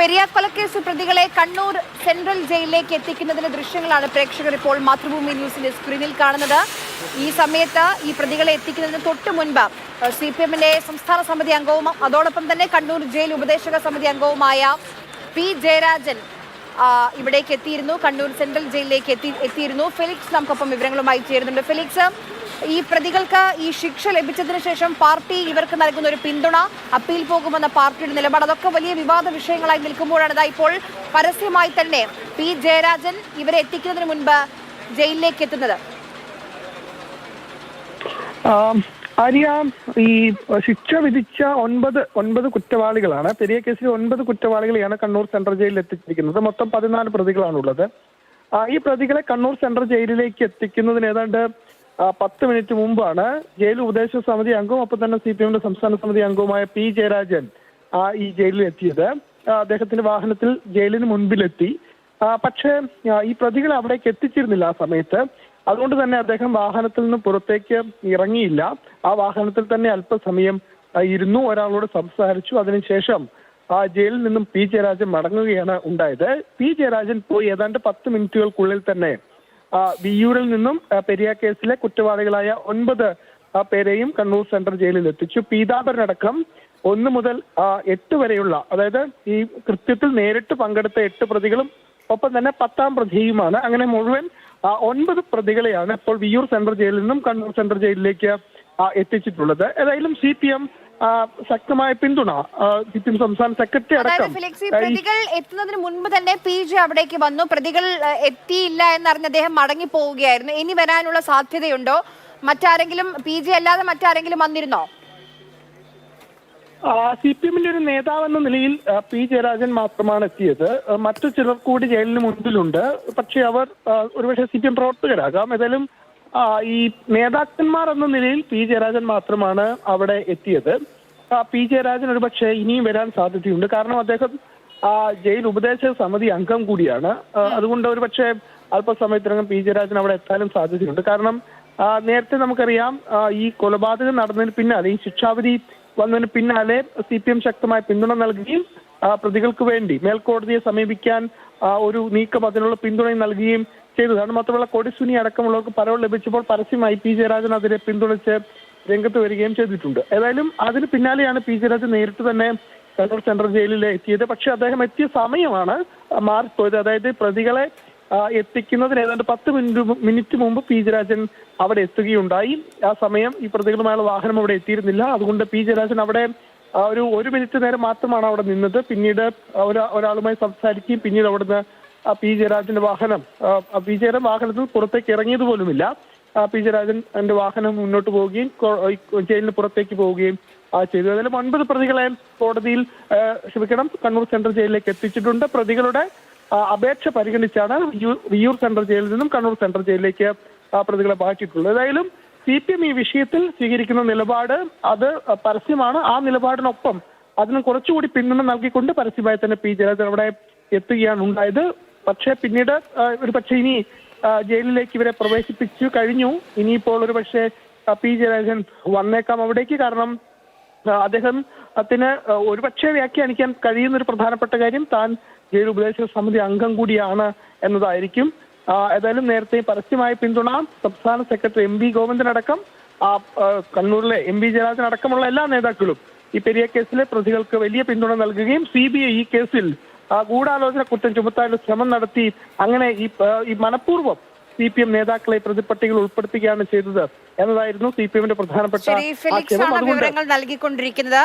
പെരിയ കൊലക്കേസ് പ്രതികളെ കണ്ണൂർ സെൻട്രൽ ജയിലിലേക്ക് എത്തിക്കുന്നതിന്റെ ദൃശ്യങ്ങളാണ് പ്രേക്ഷകർ ഇപ്പോൾ മാതൃഭൂമി ന്യൂസിന്റെ സ്ക്രീനിൽ കാണുന്നത്. ഈ സമയത്ത് ഈ പ്രതികളെ എത്തിക്കുന്നതിന് തൊട്ട് മുൻപ് സി പി എമ്മിന്റെ സംസ്ഥാന സമിതി അംഗവും അതോടൊപ്പം തന്നെ കണ്ണൂർ ജയിൽ ഉപദേശക സമിതി അംഗവുമായ പി ജയരാജൻ ഇവിടേക്ക് എത്തിയിരുന്നു കണ്ണൂർ സെൻട്രൽ ജയിലിലേക്ക് എത്തി എത്തിയിരുന്നു. ഫെലിക്സ് നമുക്കൊപ്പം വിവരങ്ങളുമായി ചേരുന്നുണ്ട്. ഫെലിക്സ് ഈ പ്രതികൾക്ക് ഈ ശിക്ഷ ലഭിച്ചതിന് ശേഷം പാർട്ടി ഇവർക്ക് നൽകുന്ന ഒരു പിന്തുണ അപ്പീൽ പോകുമെന്ന പാർട്ടിയുടെ നിലപാട് അതൊക്കെ വലിയ വിവാദ വിഷയങ്ങളായി നിൽക്കുമ്പോഴാണ് ഇപ്പോൾ പരസ്യമായി തന്നെ പി ജയരാജൻ ഇവരെ എത്തിക്കുന്നതിന് മുൻപ് ജയിലിലേക്ക് എത്തുന്നത്. അറിയാം ഈ ശിക്ഷ വിധിച്ച ഒൻപത് ഒൻപത് കുറ്റവാളികളാണ്. പെരിയ കേസിൽ ഒൻപത് കുറ്റവാളികളെയാണ് കണ്ണൂർ സെൻട്രൽ ജയിലിൽ എത്തിച്ചിരിക്കുന്നത്. മൊത്തം പതിനാല് പ്രതികളാണുള്ളത്. ഈ പ്രതികളെ കണ്ണൂർ സെൻട്രൽ ജയിലിലേക്ക് എത്തിക്കുന്നതിന് ഏതാണ്ട് പത്ത് മിനിറ്റ് മുമ്പാണ് ജയിൽ ഉപദേശ സമിതി അംഗവും ഒപ്പം തന്നെ സി പി എമ്മിന്റെ സംസ്ഥാന സമിതി അംഗവുമായ പി ജയരാജൻ ഈ ജയിലിൽ എത്തിയത്. അദ്ദേഹത്തിന്റെ വാഹനത്തിൽ ജയിലിന് മുൻപിലെത്തി. പക്ഷേ ഈ പ്രതികളെ അവിടേക്ക് എത്തിച്ചിരുന്നില്ല ആ സമയത്ത്. അതുകൊണ്ട് തന്നെ അദ്ദേഹം വാഹനത്തിൽ നിന്ന് പുറത്തേക്ക് ഇറങ്ങിയില്ല. ആ വാഹനത്തിൽ തന്നെ അല്പസമയം ഇരുന്നു. ഒരാളോട് സംസാരിച്ചു. അതിനുശേഷം ആ ജയിലിൽ നിന്നും പി ജയരാജൻ മടങ്ങുകയാണ് ഉണ്ടായത്. പി ജയരാജൻ പോയി ഏതാണ്ട് പത്ത് മിനിറ്റുകൾക്കുള്ളിൽ തന്നെ ആ, വിയ്യൂരിൽ നിന്നും പെരിയ കേസിലെ കുറ്റവാളികളായ ഒൻപത് പേരെയും കണ്ണൂർ സെൻട്രൽ ജയിലിൽ എത്തിച്ചു. പീതാംബരനടക്കം ഒന്ന് മുതൽ എട്ട് വരെയുള്ള അതായത് ഈ കൃത്യത്തിൽ നേരിട്ട് പങ്കെടുത്ത എട്ട് പ്രതികളും ഒപ്പം തന്നെ പത്താം പ്രതിയുമാണ്. അങ്ങനെ മുഴുവൻ ഒൻപത് പ്രതികളെയാണ് ഇപ്പോൾ വിയൂർ സെൻട്രൽ ജയിലിൽ നിന്നും കണ്ണൂർ സെൻട്രൽ ജയിലിലേക്ക് എത്തിച്ചിട്ടുള്ളത്. ഏതായാലും സി പി എം ശക്തമായ പിന്തുണ. സിപിഎം സംസ്ഥാന സെക്രട്ടറി അടക്കം. പ്രതികൾ എത്തുന്നതിന് മുൻപ് തന്നെ പി ജെ അവിടേക്ക് വന്നു. പ്രതികൾ എത്തിയില്ല എന്നറിഞ്ഞ് അദ്ദേഹം മടങ്ങി പോവുകയായിരുന്നു. ഇനി വരാനുള്ള സാധ്യതയുണ്ടോ? മറ്റാരെങ്കിലും പി ജെ അല്ലാതെ മറ്റാരെങ്കിലും വന്നിരുന്നോ? സി പി എമ്മിന്റെ ഒരു നേതാവ് എന്ന നിലയിൽ പി ജയരാജൻ മാത്രമാണ് എത്തിയത്. മറ്റു ചിലർ കൂടി ജയിലിന് മുൻപിലുണ്ട്. പക്ഷെ അവർ ഒരുപക്ഷെ സി പി എം പ്രവർത്തകരാകാം. ഏതായാലും ഈ നേതാക്കന്മാർ എന്ന നിലയിൽ പി ജയരാജൻ മാത്രമാണ് അവിടെ എത്തിയത്. പി ജയരാജൻ ഒരുപക്ഷെ ഇനിയും വരാൻ സാധ്യതയുണ്ട്. കാരണം അദ്ദേഹം ജയിൽ ഉപദേശക സമിതി അംഗം കൂടിയാണ്. അതുകൊണ്ട് ഒരുപക്ഷെ അല്പസമയത്തിനകം പി ജയരാജൻ അവിടെ എത്താനും സാധ്യതയുണ്ട്. കാരണം നേരത്തെ നമുക്കറിയാം ഈ കൊലപാതകം നടന്നതിന് പിന്നാലെ ഈ ശിക്ഷാവിധി വന്നതിന് പിന്നാലെ സി പി എം ശക്തമായ പിന്തുണ നൽകുകയും പ്രതികൾക്ക് വേണ്ടി മേൽക്കോടതിയെ സമീപിക്കാൻ ഒരു നീക്കം അതിനുള്ള പിന്തുണയും നൽകുകയും ചെയ്തതാണ് മാത്രമല്ല കൊടിസുനി അടക്കമുള്ളവർക്ക് പരവ് ലഭിച്ചപ്പോൾ പരസ്യമായി പി ജയരാജൻ അതിനെ പിന്തുണച്ച് രംഗത്ത് വരികയും ചെയ്തിട്ടുണ്ട്. ഏതായാലും അതിന് പിന്നാലെയാണ് പി ജയരാജൻ നേരിട്ട് തന്നെ കണ്ണൂർ സെൻട്രൽ ജയിലിൽ എത്തിയത്. പക്ഷേ അദ്ദേഹം എത്തിയ സമയമാണ് മാർച്ച് മാറിപ്പോയത് അതായത് പ്രതികളെ എത്തിക്കുന്നതിന് ഏതാണ്ട് പത്ത് മിനിറ്റ് മിനിറ്റ് മുമ്പ് പി ജയരാജൻ അവിടെ എത്തുകയുണ്ടായി. ആ സമയം ഈ പ്രതികളുമായുള്ള വാഹനം അവിടെ എത്തിയിരുന്നില്ല. അതുകൊണ്ട് പി ജയരാജൻ അവിടെ ഒരു ഒരു മിനിറ്റ് നേരം മാത്രമാണ് അവിടെ നിന്നത്. പിന്നീട് ഒരാളുമായി സംസാരിക്കുകയും പിന്നീട് അവിടുന്ന് പി. ജയരാജന്റെ വാഹനം പി. ജയരാജൻ വാഹനത്തിൽ പുറത്തേക്ക് ഇറങ്ങിയത് പോലുമില്ല. പി. ജയരാജൻ എന്റെ വാഹനം മുന്നോട്ട് പോവുകയും ജയിലിന് പുറത്തേക്ക് പോവുകയും ചെയ്തു. അതിലും ഒൻപത് പ്രതികളെ കോടതിയിൽ ക്ഷമിക്കണം കണ്ണൂർ സെൻട്രൽ ജയിലിലേക്ക് എത്തിച്ചിട്ടുണ്ട്. പ്രതികളുടെ അപേക്ഷ പരിഗണിച്ചാണ് വിയ്യൂർ സെൻട്രൽ ജയിലിൽ നിന്നും കണ്ണൂർ സെൻട്രൽ ജയിലിലേക്ക് പ്രതികളെ മാറ്റിയിട്ടുള്ളത്. ഏതായാലും സി പി എം ഈ വിഷയത്തിൽ സ്വീകരിക്കുന്ന നിലപാട് അത് പരസ്യമാണ്. ആ നിലപാടിനൊപ്പം അതിന് കുറച്ചുകൂടി പിന്തുണ നൽകിക്കൊണ്ട് പരസ്യമായി തന്നെ പി. ജയരാജൻ അവിടെ എത്തുകയാണ് ഉണ്ടായത്. പക്ഷേ പിന്നീട് ഒരു പക്ഷേ ഇനി ജയിലിലേക്ക് ഇവരെ പ്രവേശിപ്പിച്ചു കഴിഞ്ഞു. ഇനിയിപ്പോൾ ഒരു പക്ഷേ പി. ജയരാജൻ വന്നേക്കാം അവിടേക്ക്. കാരണം അദ്ദേഹം അതിന് ഒരുപക്ഷേ വ്യാഖ്യാനിക്കാൻ കഴിയുന്ന ഒരു പ്രധാനപ്പെട്ട കാര്യം താൻ ജയിൽ ഉപദേശക സമിതി അംഗം കൂടിയാണ് എന്നതായിരിക്കും. ഏതായാലും നേരത്തെ പരസ്യമായ പിന്തുണ സംസ്ഥാന സെക്രട്ടറി എം വി ഗോവിന്ദനടക്കം ആ, കണ്ണൂരിലെ എം വി ജയരാജൻ അടക്കമുള്ള എല്ലാ നേതാക്കളും ഈ പെരിയ കേസിലെ പ്രതികൾക്ക് വലിയ പിന്തുണ നൽകുകയും സി ബി ഐ ഈ കേസിൽ ഗൂഢാലോചന കുറ്റം ചുമത്താനുള്ള ശ്രമം നടത്തി അങ്ങനെ ഈ ഈ മനഃപൂർവം സി പി എം നേതാക്കളെ പ്രതിപട്ടികയിൽ ഉൾപ്പെടുത്തുകയാണ് ചെയ്തത് എന്നതായിരുന്നു സി പി എമ്മിന്റെ പ്രധാനപ്പെട്ട വിവരങ്ങൾ നൽകിക്കൊണ്ടിരിക്കുന്നത്.